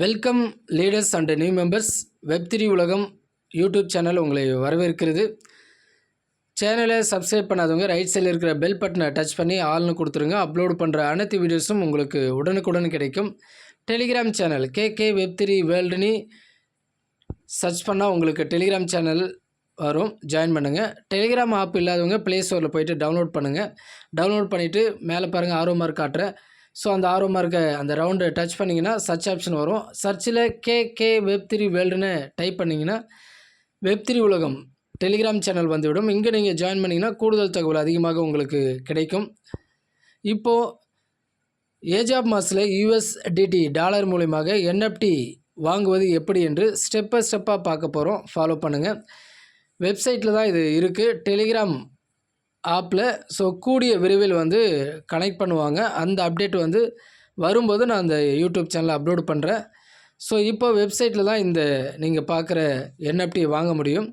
Welcome leaders and new members web three உலகம் YouTube channel உங்களை வரவேற்கிறது. சேனலை சப்ஸ்கிரைப் பண்ணாதவங்க ரைட் சைடில் இருக்கிற பெல் பட்டனை டச் பண்ணி ஆள்னு கொடுத்துருங்க. அப்லோடு பண்ணுற அனைத்து வீடியோஸும் உங்களுக்கு உடனுக்குடன் கிடைக்கும். Telegram channel K K web three வேர்ல்டுனி search பண்ணால் உங்களுக்கு டெலிகிராம் சேனல் வரும். ஜாயின் பண்ணுங்கள் டெலிகிராம் ஆப் இல்லாதவங்க ப்ளே ஸ்டோரில் போயிட்டு டவுன்லோட் பண்ணுங்கள் டவுன்லோட் பண்ணிவிட்டு மேலே பாருங்கள் ஆர்வமாக காட்டுறேன். ஸோ அந்த ஆர்வமாக இருக்க அந்த ரவுண்டை டச் பண்ணிங்கன்னா சர்ச் ஆப்ஷன் வரும். சர்ச்சில் கே கே வெப் த்ரீ வேர்ல்டுன்னு டைப் பண்ணிங்கன்னா வெப் த்ரீ உலகம் டெலிகிராம் சேனல் வந்துவிடும். இங்கே நீங்கள் ஜாயின் பண்ணிங்கன்னா கூடுதல் தகவல் அதிகமாக உங்களுக்கு கிடைக்கும். இப்போது ஏஜ் ஆஃப் மாஸில் யூஎஸ்டிடி டாலர் மூலியமாக என்எஃப்டி வாங்குவது எப்படி என்று ஸ்டெப் பை ஸ்டெப்பாக பார்க்க போகிறோம் ஃபாலோ பண்ணுங்கள் வெப்சைட்டில் தான் இது இருக்குது டெலிகிராம் ஆப்பில் ஸோ கூடிய விரைவில் வந்து கனெக்ட் பண்ணுவாங்க. அந்த அப்டேட் வந்து வரும்போது நான் அந்த யூடியூப் சேனலில் அப்லோட் பண்ணுறேன் ஸோ இப்போ வெப்சைட்டில் தான் இந்த நீங்கள் பார்க்குற என்எஃப்டி வாங்க முடியும்.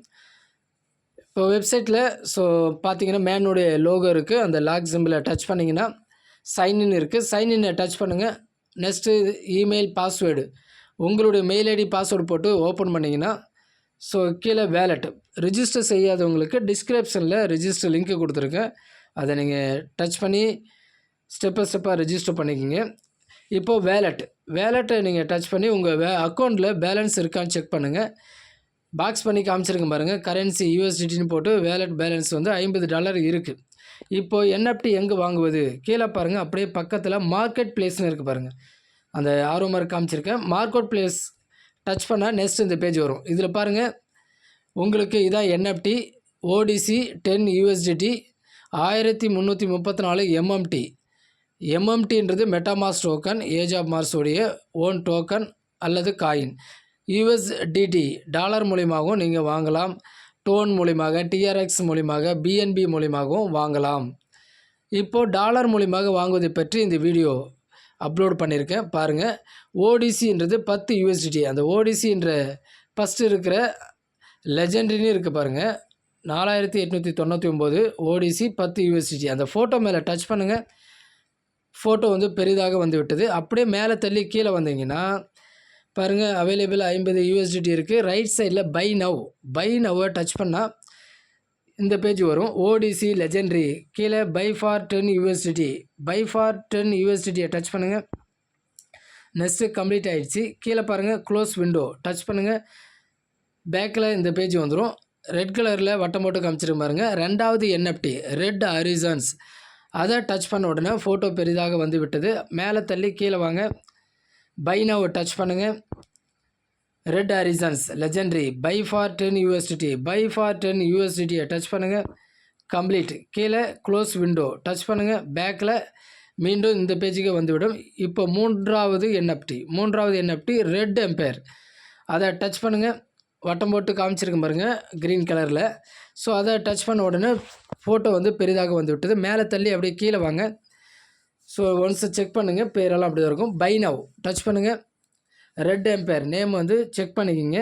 இப்போ வெப்சைட்டில் ஸோ பார்த்தீங்கன்னா மேனுடைய லோகோ இருக்குது அந்த லாக் சிம்பிளை டச் பண்ணிங்கன்னா சைன்இன் இருக்குது சைன்இன்னை டச் பண்ணுங்கள் நெக்ஸ்ட்டு இமெயில் பாஸ்வேர்டு உங்களுடைய மெயில் ஐடி பாஸ்வேர்டு போட்டு ஓப்பன் பண்ணிங்கன்னா ஸோ கீழே வேலெட் ரிஜிஸ்டர் செய்யாதவங்களுக்கு டிஸ்கிரிப்ஷனில் ரிஜிஸ்டர் லிங்க்கு கொடுத்துருக்கேன். அதை நீங்கள் டச் பண்ணி ஸ்டெப் பை ஸ்டெப்பாக ரிஜிஸ்டர் பண்ணிக்கோங்க. இப்போது வேலெட் வேலெட்டை நீங்கள் டச் பண்ணி உங்கள் வே அக்கௌண்ட்டில் பேலன்ஸ் இருக்கான்னு செக் பண்ணுங்கள் பாக்ஸ் பண்ணி காமிச்சிருங்க பாருங்கள் கரன்சி யூஎஸ்டின்னு போட்டு வேலெட் பேலன்ஸ் வந்து ஐம்பது டாலர் இருக்குது இப்போது என்எஃப்டி எங்கே வாங்குவது? கீழே பாருங்கள் அப்படியே பக்கத்தில் மார்க்கெட் பிளேஸ்னு இருக்குது பாருங்கள் அந்த ஆர்வமாக காமிச்சிருக்கேன். மார்க்கெட் பிளேஸ் டச் பண்ணால் நெக்ஸ்ட் இந்த பேஜ் வரும். இதில் பாருங்கள் உங்களுக்கு இதான் என்எஃப்டி ஓடிசி டென் யூஎஸ்டிடி ஆயிரத்தி முந்நூற்றி முப்பத்தி நாலு எம்எம்டி எம்எம்டின்றது மெட்டாமாஸ் டோக்கன் ஏஜ் ஆஃப் மார்ஸோடைய ஓன் டோக்கன் அல்லது காயின் யூஎஸ்டிடி டாலர் மூலியமாகவும் நீங்கள் வாங்கலாம். டோன் மூலியமாக டிஆர்எக்ஸ் மூலியமாக பிஎன்பி மூலியமாகவும் வாங்கலாம். இப்போது டாலர் மூலியமாக வாங்குவதை பற்றி இந்த வீடியோ அப்லோட் பண்ணியிருக்கேன். பாருங்கள் ஓடிசின்றது பத்து யூஎஸ்டிடி அந்த ஓடிசின்ற ஃபஸ்ட்டு இருக்கிற லெஜெண்ட்ரின்னு இருக்குது பாருங்கள் நாலாயிரத்தி எட்நூற்றி தொண்ணூற்றி ஒம்பது ஓடிசி பத்து யூஎஸ்டிடி அந்த ஃபோட்டோ மேலே டச் பண்ணுங்கள் ஃபோட்டோ வந்து பெரிதாக வந்து விட்டது. அப்படியே மேலே தள்ளி கீழே வந்தீங்கன்னா பாருங்கள் அவைலபிள் ஐம்பது யூஎஸ்டிடி இருக்குது ரைட் சைடில் பை நவ் பை நவ்வை டச் பண்ணால் இந்த பேஜ் வரும். ஓடிசி லெஜெண்ட்ரி கீழே buy for ten USDT buy for ten யூஎஸ்டிடியை touch பண்ணுங்கள் நெக்ஸ்ட்டு கம்ப்ளீட் ஆகிடுச்சு கீழே பாருங்கள் க்ளோஸ் விண்டோ டச் பண்ணுங்கள் பேக்கில் இந்த பேஜ் வந்துடும் ரெட் கலரில் வட்டம் போட்டு காமிச்சிருக்க பாருங்கள் ரெண்டாவது என்எஃப்டி ரெட் ஹரிசான்ஸ் அதை டச் பண்ண உடனே ஃபோட்டோ பெரிதாக வந்து விட்டது. மேலே தள்ளி கீழே வாங்க. பைனாவை டச் பண்ணுங்கள் red horizons legendary buy for ten USDT buy for ten யூஎஸ்டிடியை touch பண்ணுங்கள் கம்ப்ளீட் கீழே க்ளோஸ் விண்டோ டச் பண்ணுங்கள் பேக்கில் மீண்டும் இந்த பேஜுக்கு வந்துவிடும். இப்போ மூன்றாவது என்எஃப்டி மூன்றாவது என்எஃப்டி ரெட் எம்பையர் அதை டச் பண்ணுங்கள் வட்டம் போட்டு காமிச்சிருக்கேன் பாருங்கள் க்ரீன் கலரில் ஸோ அதை டச் பண்ண உடனே ஃபோட்டோ வந்து பெரிதாக வந்து விட்டது. மேலே தள்ளி அப்படியே கீழே வாங்க. ஸோ ஒன்ஸ் செக் பண்ணுங்கள் பேரெல்லாம் அப்படி தான் இருக்கும். பை நவ் டச் பண்ணுங்கள் ரெட் எம்பையர். நேம் வந்து செக் பண்ணிக்கிங்க.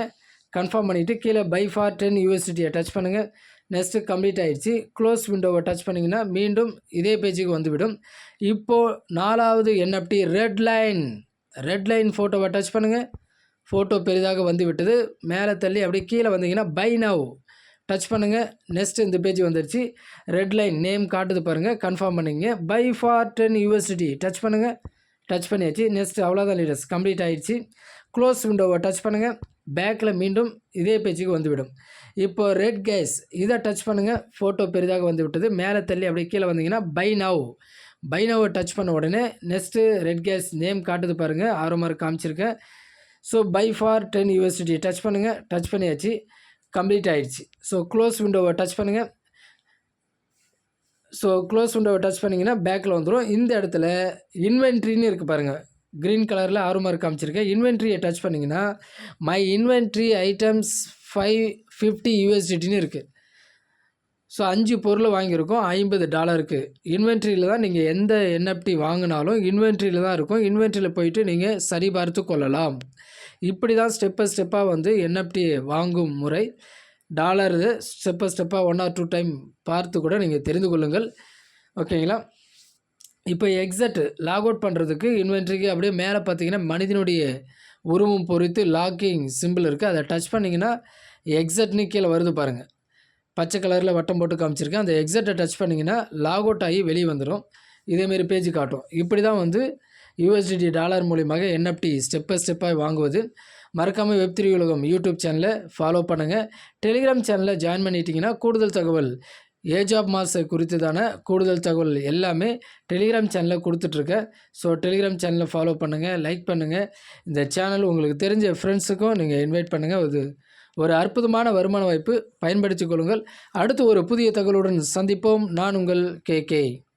கன்ஃபார்ம் பண்ணிவிட்டு கீழே பை ஃபார் டென் யூஎஸ்டியை டச் பண்ணுங்கள் நெக்ஸ்ட்டு கம்ப்ளீட் ஆகிடுச்சு க்ளோஸ் விண்டோவை டச் பண்ணிங்கன்னா மீண்டும் இதே பேஜுக்கு வந்துவிடும். இப்போது நாலாவது NFT red line red line ஃபோட்டோவை டச் பண்ணுங்கள் ஃபோட்டோ பெரிதாக வந்து விட்டது மேலே தள்ளி அப்படியே கீழே வந்தீங்கன்னா பை நவ் டச் பண்ணுங்கள் நெக்ஸ்ட் இந்த பேஜ் வந்துடுச்சு ரெட் லைன் நேம் காட்டுது பாருங்கள் கன்ஃபார்ம் பண்ணிங்க buy for ten USDT touch பண்ணுங்கள் டச் பண்ணியாச்சு. நெக்ஸ்ட் அவ்வளோதான் லீடர்ஸ் கம்ப்ளீட் ஆகிடுச்சு க்ளோஸ் விண்டோவை டச் பண்ணுங்கள் பேக்கில் மீண்டும் இதே பேஜுக்கு வந்துவிடும். இப்போ ரெட் கேஸ் இதை டச் பண்ணுங்கள் ஃபோட்டோ பெரிதாக வந்து விட்டது. மேலே தள்ளி அப்படியே கீழே வந்தீங்கன்னா பை நவ் பை நவ்வை டச் பண்ண உடனே நெக்ஸ்ட்டு ரெட் கேஸ் நேம் காட்டுது பாருங்கள் ஆறு மார்க் காமிச்சிருக்கேன். So buy for ten USDT touch பண்ணுங்கள் டச் பண்ணியாச்சு. கம்ப்ளீட் ஆகிடுச்சு ஸோ க்ளோஸ் விண்டோவை டச் பண்ணுங்கள் ஸோ க்ளோஸ் விண்டோவை டச் பண்ணிங்கன்னா பேக்கில் வந்துடும் இந்த இடத்துல இன்வென்ட்ரின்னு இருக்குது பாருங்கள் க்ரீன் கலரில் ஆறு மார்க் காமிச்சிருக்கேன். இன்வென்ட்ரியை டச் பண்ணிங்கன்னா my inventory items five fifty யூஎஸ்டின்னு இருக்குது ஸோ அஞ்சு பொருள் வாங்கியிருக்கோம். ஐம்பது டாலருக்கு இன்வென்ட்ரியில் தான் நீங்கள் எந்த என்எஃப்டி வாங்கினாலும் இன்வென்ட்ரியில் தான் இருக்கும். இன்வென்ட்ரியில் போயிட்டு நீங்கள் சரிபார்த்து கொள்ளலாம். இப்படி தான் ஸ்டெப்பை ஸ்டெப்பாக வந்து என்எஃப்டி வாங்கும் முறை. டாலர் இது ஸ்டெப்பை ஸ்டெப்பாக ஒன் ஆர் டூ டைம் பார்த்து கூட நீங்கள் தெரிந்து கொள்ளுங்கள். ஓகேங்களா? இப்போ எக்ஸட் லாக் அவுட் பண்ணுறதுக்கு இன்வென்ட்ரிக்கு அப்படியே மேலே பார்த்தீங்கன்னா மனிதனுடைய உருவம் பொறித்து லாக்கிங் சிம்பிள் இருக்குது அதை டச் பண்ணிங்கன்னா எக்ஸட்னு கீழே வருது பாருங்கள் பச்சை கலரில் வட்டம் போட்டு காமிச்சிருக்கேன். அந்த எக்ஸட்டை டச் பண்ணிங்கன்னா லாக் அவுட் ஆகி வெளியே வந்துடும் இதேமாரி பேஜ் காட்டும். இப்படி தான் வந்து யூஎஸ்டிடி டாலர் மூலியமாக என்எஃப்டி ஸ்டெப்பை ஸ்டெப்பாக வாங்குவது. மறக்காமல் வெப் திரி உலகம் யூடியூப் சேனலை ஃபாலோ பண்ணுங்கள் டெலிகிராம் சேனலில் ஜாயின் பண்ணிட்டீங்கன்னா கூடுதல் தகவல் ஏஜ் ஆஃப் மாஸை குறித்ததான கூடுதல் தகவல் எல்லாமே டெலிகிராம் சேனலில் கொடுத்துட்ருக்கேன் ஸோ டெலிகிராம் சேனலை ஃபாலோ பண்ணுங்கள் லைக் பண்ணுங்கள் இந்த சேனல் உங்களுக்கு தெரிஞ்ச ஃப்ரெண்ட்ஸுக்கும் நீங்கள் இன்வைட் பண்ணுங்கள் இது ஒரு அற்புதமான வருமான வாய்ப்பு. பயன்படுத்திக் கொள்ளுங்கள். அடுத்து ஒரு புதிய தகவலுடன் சந்திப்போம். நான் உங்கள் கே கே.